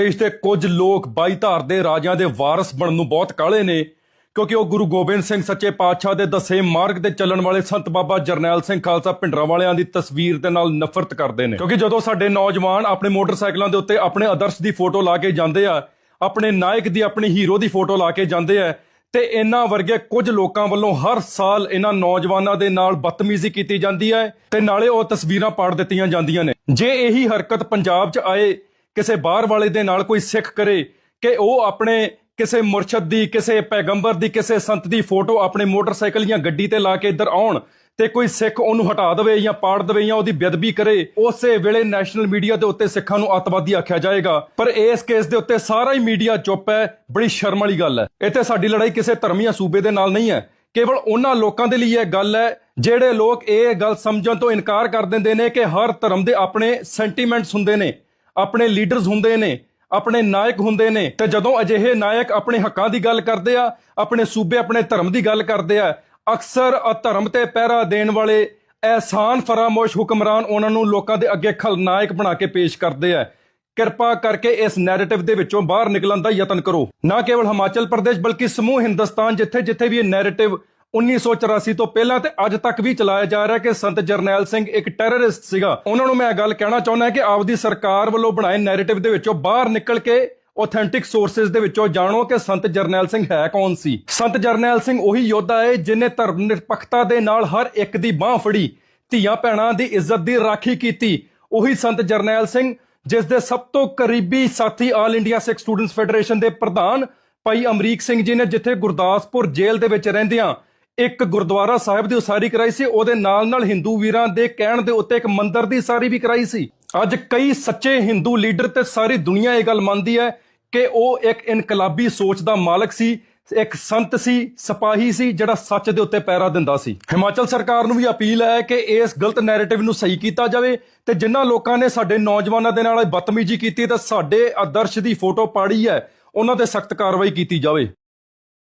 ਦੇਸ਼ ਦੇ ਕੁਝ ਲੋਕ ਬਾਈ ਧਾਰ ਦੇ ਰਾਜਿਆਂ ਦੇ ਵਾਰਸ ਬਣਨ ਨੂੰ ਬਹੁਤ ਕਾਹਲੇ ਨੇ, ਕਿਉਂਕਿ ਉਹ ਗੁਰੂ ਗੋਬਿੰਦ ਸਿੰਘ ਸੱਚੇ ਪਾਤਸ਼ਾਹ ਦੇ ਦਸੇ ਮਾਰਗ ਤੇ ਚੱਲਣ ਵਾਲੇ ਸੰਤ ਬਾਬਾ ਜਰਨੈਲ ਸਿੰਘ ਖਾਲਸਾ ਭਿੰਡਰਾਂ ਵਾਲਿਆਂ ਦੀ ਤਸਵੀਰ ਦੇ ਨਾਲ ਨਫ਼ਰਤ ਕਰਦੇ ਨੇ। ਕਿਉਂਕਿ ਜਦੋਂ ਸਾਡੇ ਨੌਜਵਾਨ ਆਪਣੇ ਮੋਟਰਸਾਈਕਲਾਂ ਦੇ ਉੱਤੇ ਆਪਣੇ ਆਦਰਸ਼ ਦੀ ਫੋਟੋ ਲਾ ਕੇ ਜਾਂਦੇ ਆ, ਆਪਣੇ ਨਾਇਕ ਦੀ ਆਪਣੀ ਹੀਰੋ ਦੀ ਫੋਟੋ ਲਾ ਕੇ ਜਾਂਦੇ ਆ, ਤੇ ਇਹਨਾਂ ਵਰਗੇ ਕੁਝ ਲੋਕਾਂ ਵੱਲੋਂ ਹਰ ਸਾਲ ਇਹਨਾਂ ਨੌਜਵਾਨਾਂ ਦੇ ਨਾਲ ਬਦਤਮੀਜ਼ੀ ਕੀਤੀ ਜਾਂਦੀ ਹੈ ਤੇ ਨਾਲੇ ਉਹ ਤਸਵੀਰਾਂ ਪਾੜ ਦਿੱਤੀਆਂ ਜਾਂਦੀਆਂ ਨੇ। ਜੇ ਇਹੀ ਹਰਕਤ ਪੰਜਾਬ 'ਚ ਆਏ ਕਿਸੇ ਬਾਹਰ ਵਾਲੇ ਦੇ ਨਾਲ ਕੋਈ ਸਿੱਖ ਕਰੇ ਕਿ ਉਹ ਆਪਣੇ ਕਿਸੇ ਮੁਰਸ਼ਦ ਦੀ, ਕਿਸੇ ਪੈਗੰਬਰ ਦੀ, ਕਿਸੇ ਸੰਤ ਦੀ ਫੋਟੋ ਆਪਣੇ ਮੋਟਰਸਾਈਕਲ ਜਾਂ ਗੱਡੀ ਤੇ ਲਾ ਕੇ ਇੱਧਰ ਆਉਣ ਤੇ ਕੋਈ ਸਿੱਖ ਉਹਨੂੰ ਹਟਾ ਦੇਵੇ ਜਾਂ ਪਾੜ ਦੇਵੇ ਜਾਂ ਉਹਦੀ ਬੇਅਦਬੀ ਕਰੇ, ਉਸੇ ਵੇਲੇ ਨੈਸ਼ਨਲ ਮੀਡੀਆ ਦੇ ਉੱਤੇ ਸਿੱਖਾਂ ਨੂੰ ਅੱਤਵਾਦੀ ਆਖਿਆ ਜਾਏਗਾ। ਪਰ ਇਸ ਕੇਸ ਦੇ ਉੱਤੇ ਸਾਰਾ ਹੀ ਮੀਡੀਆ ਚੁੱਪ ਹੈ, ਬੜੀ ਸ਼ਰਮ ਵਾਲੀ ਗੱਲ ਹੈ। ਇੱਥੇ ਸਾਡੀ ਲੜਾਈ ਕਿਸੇ ਧਰਮ ਜਾਂ ਸੂਬੇ ਦੇ ਨਾਲ ਨਹੀਂ ਹੈ। ਕੇਵਲ ਉਹਨਾਂ ਲੋਕਾਂ ਦੇ ਲਈ ਇਹ ਗੱਲ ਹੈ, ਜਿਹੜੇ ਲੋਕ ਇਹ ਗੱਲ ਸਮਝਣ ਤੋਂ ਇਨਕਾਰ ਕਰ ਦਿੰਦੇ ਨੇ ਕਿ ਹਰ ਧਰਮ ਦੇ ਆਪਣੇ ਸੈਂਟੀਮੈਂਟਸ ਹੁੰਦੇ ਨੇ। ਆਪਣੇ ਲੀਡਰਸ ਹੁੰਦੇ ਨੇ, ਆਪਣੇ ਨਾਇਕ ਹੁੰਦੇ ਨੇ, ਤੇ ਜਦੋਂ ਅਜਿਹੇ ਨਾਇਕ ਆਪਣੇ ਹੱਕਾਂ ਦੀ ਗੱਲ ਕਰਦੇ ਆ, ਆਪਣੇ ਸੂਬੇ, ਆਪਣੇ ਧਰਮ ਦੀ ਗੱਲ ਕਰਦੇ ਆ, ਅਕਸਰ ਧਰਮ ਤੇ ਪਹਿਰਾ ਦੇਣ ਵਾਲੇ ਐਹਸਾਨ ਫਰਾਮੋਸ਼ ਹੁਕਮਰਾਨ ਉਹਨਾਂ ਨੂੰ ਲੋਕਾਂ ਦੇ ਅੱਗੇ ਖਲਨਾਇਕ ਬਣਾ ਕੇ ਪੇਸ਼ ਕਰਦੇ ਆ। ਕਿਰਪਾ ਕਰਕੇ ਇਸ ਨੈਰੇਟਿਵ ਦੇ ਵਿੱਚੋਂ ਬਾਹਰ ਨਿਕਲਣ ਦਾ ਯਤਨ ਕਰੋ। ਨਾ ਕੇਵਲ ਹਿਮਾਚਲ ਪ੍ਰਦੇਸ਼, ਬਲਕਿ ਸਮੂਹ ਹਿੰਦੁਸਤਾਨ ਜਿੱਥੇ ਜਿੱਥੇ ਵੀ ਇਹ ਨੈਰੇਟਿਵ 1984 ਤੋਂ ਪਹਿਲਾਂ ਤੇ ਅੱਜ ਤੱਕ ਵੀ ਚਲਾਇਆ ਜਾ ਰਿਹਾ ਕਿ ਸੰਤ ਜਰਨੈਲ ਸਿੰਘ ਇੱਕ ਟੈਰਰਿਸਟ ਸੀਗਾ। ਉਹਨਾਂ ਨੂੰ ਮੈਂ ਇਹ ਗੱਲ ਕਹਿਣਾ ਚਾਹੁੰਦਾ ਕਿ ਆਪਦੀ ਸਰਕਾਰ ਵੱਲੋਂ ਬਣਾਏ ਨੈਰੇਟਿਵ ਦੇ ਵਿੱਚੋਂ ਬਾਹਰ ਨਿਕਲ ਕੇ ਆਥੈਂਟਿਕ ਸੋਰਸਸ ਦੇ ਵਿੱਚੋਂ ਜਾਣੋ ਕਿ ਸੰਤ ਜਰਨੈਲ ਸਿੰਘ ਹੈ ਕੌਣ ਸੀ। ਸੰਤ ਜਰਨੈਲ ਸਿੰਘ ਉਹੀ ਯੋਧਾ ਹੈ ਜਿਨੇ ਧਰਮ ਨਿਰਪੱਖਤਾ ਦੇ ਨਾਲ ਹਰ ਇੱਕ ਦੀ ਬਾਹ ਫੜੀ ਧੀਆਂ ਭੈਣਾਂ ਦੀ ਇੱਜ਼ਤ ਦੀ ਰਾਖੀ ਕੀਤੀ। ਉਹੀ ਸੰਤ ਜਰਨੈਲ ਸਿੰਘ ਜਿਸ ਦੇ ਸਭ ਤੋਂ ਕਰੀਬੀ ਸਾਥੀ All India Sikh Students Federation ਦੇ ਪ੍ਰਧਾਨ ਭਾਈ ਅਮਰੀਕ ਸਿੰਘ ਜੀ ਨੇ ਜਿੱਥੇ ਗੁਰਦਾਸਪੁਰ ਜੇਲ੍ਹ ਦੇ ਵਿੱਚ ਰਹਿੰਦਿਆਂ ਇੱਕ ਗੁਰਦੁਆਰਾ ਸਾਹਿਬ ਦੀ ਉਸਾਰੀ ਕਰਾਈ ਸੀ, ਉਹਦੇ ਨਾਲ ਨਾਲ ਹਿੰਦੂ ਵੀਰਾਂ ਦੇ ਕਹਿਣ ਦੇ ਉੱਤੇ ਇੱਕ ਮੰਦਿਰ ਦੀ ਉਸਾਰੀ ਵੀ ਕਰਾਈ ਸੀ। ਅੱਜ ਕਈ ਸੱਚੇ ਹਿੰਦੂ ਲੀਡਰ ਤੇ ਸਾਰੀ ਦੁਨੀਆ ਇਹ ਗੱਲ ਮੰਨਦੀ ਹੈ ਕਿ ਉਹ ਇੱਕ ਇਨਕਲਾਬੀ ਸੋਚ ਦਾ ਮਾਲਕ ਸੀ, ਇੱਕ ਸੰਤ ਸੀ, ਸਿਪਾਹੀ ਸੀ, ਜਿਹੜਾ ਸੱਚ ਦੇ ਉੱਤੇ ਪੈਰਾ ਦਿੰਦਾ ਸੀ। ਹਿਮਾਚਲ ਸਰਕਾਰ ਨੂੰ ਵੀ ਅਪੀਲ ਹੈ ਕਿ ਇਸ ਗਲਤ ਨੈਰੇਟਿਵ ਨੂੰ ਸਹੀ ਕੀਤਾ ਜਾਵੇ ਤੇ ਜਿਨ੍ਹਾਂ ਲੋਕਾਂ ਨੇ ਸਾਡੇ ਨੌਜਵਾਨਾਂ ਦੇ ਨਾਲ ਬਦਤਮੀਜ਼ੀ ਕੀਤੀ ਤੇ ਸਾਡੇ ਆਦਰਸ਼ ਦੀ ਫੋਟੋ ਪਾੜੀ ਹੈ, ਉਹਨਾਂ ਤੇ ਸਖਤ ਕਾਰਵਾਈ ਕੀਤੀ ਜਾਵੇ।